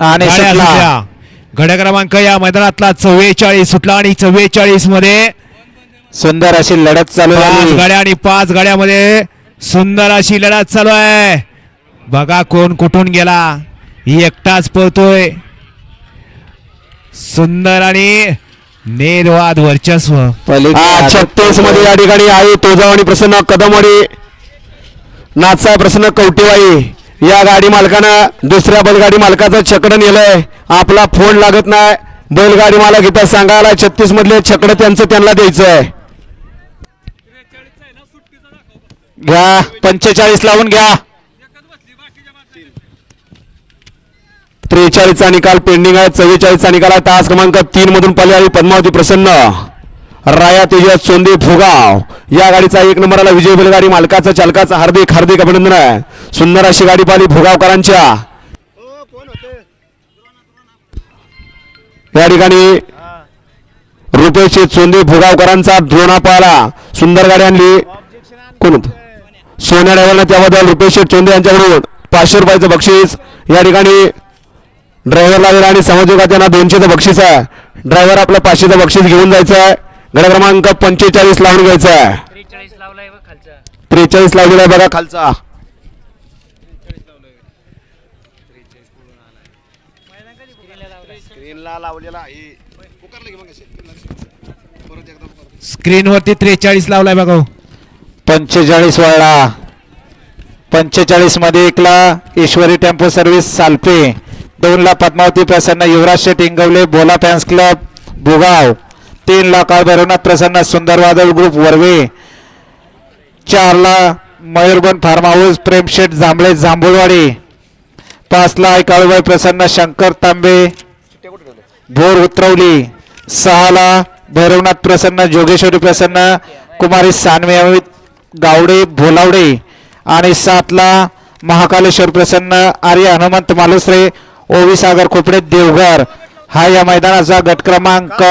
आणि सुटला. गड्या क्रमांक या मैदानातला चव्वेचाळीस सुटला आणि चव्वेचाळीसमध्ये सुंदर अशी लढत चालू पाच गाड्या आणि पाच गाड्यामध्ये सुंदर अशी लढत चालू आहे. बघा कोण कुठून गेला. ही एकटाच पळतोय. सुंदर आणि निर्वाद वर्चस्व. छत्तीसमध्ये या ठिकाणी आई तोजावाणी प्रसन्न कदमवाडी नाचा प्रसन्न कवटेवाई. या गाडी मालकानं दुसऱ्या बैलगाडी मालकाचं छकडं नेलंय. आपला फोन लागत नाही. बैलगाडी मालक इथं सांगायला छत्तीस मधले छकड त्यांचं त्यांना द्यायचं आहे घ्या पंचेचाळीस लावून घ्या. त्रेचाळीसचा निकाल पेंडिंग आहे. चव्वेचाळीसचा निकाल आहे. तास क्रमांक तीन मधून पल्ल्याळी पद्मावती प्रसन्न. राया तेजस चोंदे फुगाव या गाडीचा एक नंबरला विजय बैलगाडी मालकाचा चालकाचा हार्दिक हार्दिक अभिनंदन आहे. सुंदर अशी गाडी पाहिली फुगावकरांच्या या ठिकाणी रुपेश चोंदे फुगावकरांचा द्रोणा पाहिला. सुंदर गाडी आणली. कोण होतं? सोन्या ड्रायव्हरनं त्याबद्दल रुपेश चोंदे यांच्याकडून पाचशे रुपयाचं बक्षीस. या ठिकाणी ड्रायव्हरला दिला आणि समाजोगात त्यांना दोनशेचं बक्षीस आहे. ड्रायव्हर आपलं पाचशेचं बक्षीस घेऊन जायचं आहे गड क्रमांक पंचेचाळीस लावून घ्यायचा आहे. त्रेचाळीस लावलाय बघ खालचा. त्रेचाळीस लावलेला आहे बघा खालचा. स्क्रीनवरती त्रेचाळीस लावलाय बघा हो. पंचेचाळीस वळला. पंचेचाळीसमध्ये एकला ईश्वरी टेम्पो सर्व्हिस सालपे. दोनला पद्मावती प्रसन्न युवराज शेठ इंगवले बोला फॅन्स क्लब भुगाव. तीन ला काळ भैरवनाथ प्रसन्न सुंदर वादळ ग्रुप वरवे चारला मयूरबन फार्म हाऊस प्रेमशेठ जांभळे जांभूळवाडी पाचला काळूबाई प्रसन्न शंकर तांबे भोर उतरवली सहाला भैरवनाथ प्रसन्न जोगेश्वरी प्रसन्न कुमारी सानवे अमित गावडे भोलावडे आणि सातला महाकालेश्वर प्रसन्न आर्य हनुमंत मालुसरे ओवी सागर खोपडे देवघर. हा या मैदानाचा गट क्रमांक